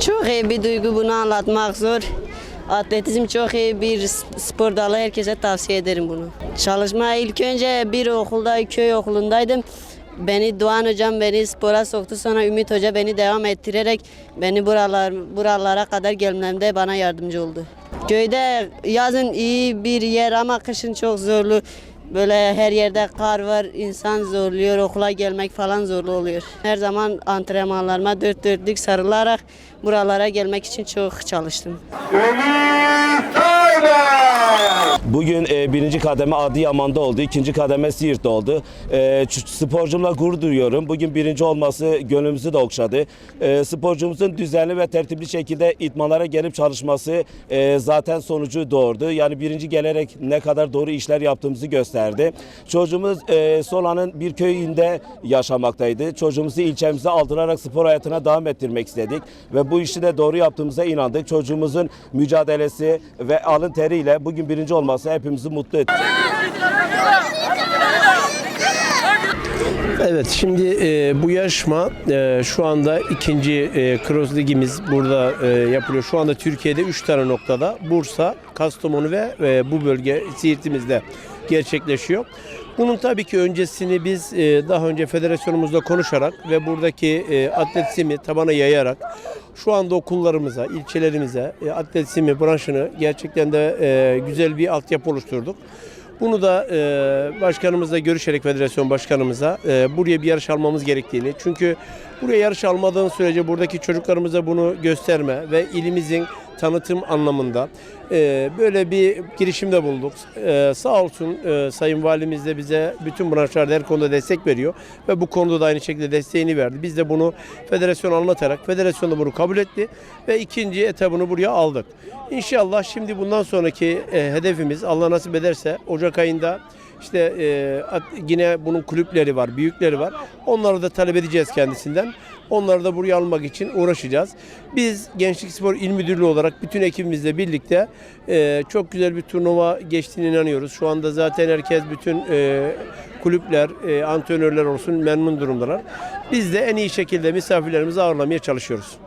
Çok iyi bir duygu bunu anlatmak zor. Atletizm çok iyi bir spor dalı. Herkese tavsiye ederim bunu. Çalışma ilk önce bir okulda, köy okulundaydım. Beni Doğan hocam beni spora soktu. Sonra Ümit hoca beni devam ettirerek beni buralar buralara kadar gelmemde bana yardımcı oldu. Köyde yazın iyi bir yer ama kışın çok zorlu. Böyle her yerde kar var, insan zorluyor, okula gelmek falan zorlu oluyor. Her zaman antrenmanlarıma dört dörtlük sarılarak buralara gelmek için çok çalıştım. Bugün e, birinci kademe Adıyaman'da oldu, ikinci kademe Siirt'te oldu. E, sporcumla gurur duyuyorum. Bugün birinci olması gönlümüzü de okşadı. E, sporcumuzun düzenli ve tertipli şekilde itmanlara gelip çalışması e, zaten sonucu doğurdu. Yani birinci gelerek ne kadar doğru işler yaptığımızı gösterdi. Çocuğumuz e, Sola'nın bir köyünde yaşamaktaydı. Çocuğumuzu ilçemize aldırarak spor hayatına devam ettirmek istedik. Ve bu işi de doğru yaptığımıza inandık. Çocuğumuzun mücadelesi ve alın teriyle bugün birinci olması hepimizi mutlu etti. Evet şimdi e, bu yarışma e, şu anda ikinci e, Cross Ligimiz burada e, yapılıyor. Şu anda Türkiye'de 3 tane noktada Bursa, Kastamonu ve e, bu bölge Siirt'imizde gerçekleşiyor. Bunun tabii ki öncesini biz e, daha önce federasyonumuzla konuşarak ve buradaki e, atletizmi tabana yayarak şu anda okullarımıza, ilçelerimize e, atletizmi branşını gerçekten de e, güzel bir altyapı oluşturduk. Bunu da e, başkanımızla görüşerek federasyon başkanımıza e, buraya bir yarış almamız gerektiğini. Çünkü buraya yarış almadığın sürece buradaki çocuklarımıza bunu gösterme ve ilimizin tanıtım anlamında e, böyle bir girişimde bulunduk. E, sağ olsun e, Sayın Valimiz de bize bütün branşlarda her konuda destek veriyor ve bu konuda da aynı şekilde desteğini verdi. Biz de bunu federasyona anlatarak federasyon da bunu kabul etti ve ikinci etabını buraya aldık. İnşallah şimdi bundan sonraki e, hedefimiz Allah nasip ederse Ocak ayında işte e, yine bunun kulüpleri var, büyükleri var. Onları da talep edeceğiz kendisinden. Onları da buraya almak için uğraşacağız. Biz Gençlik Spor İl Müdürlüğü olarak bütün ekibimizle birlikte e, çok güzel bir turnuva geçtiğine inanıyoruz. Şu anda zaten herkes bütün e, kulüpler, e, antrenörler olsun memnun durumdalar. Biz de en iyi şekilde misafirlerimizi ağırlamaya çalışıyoruz.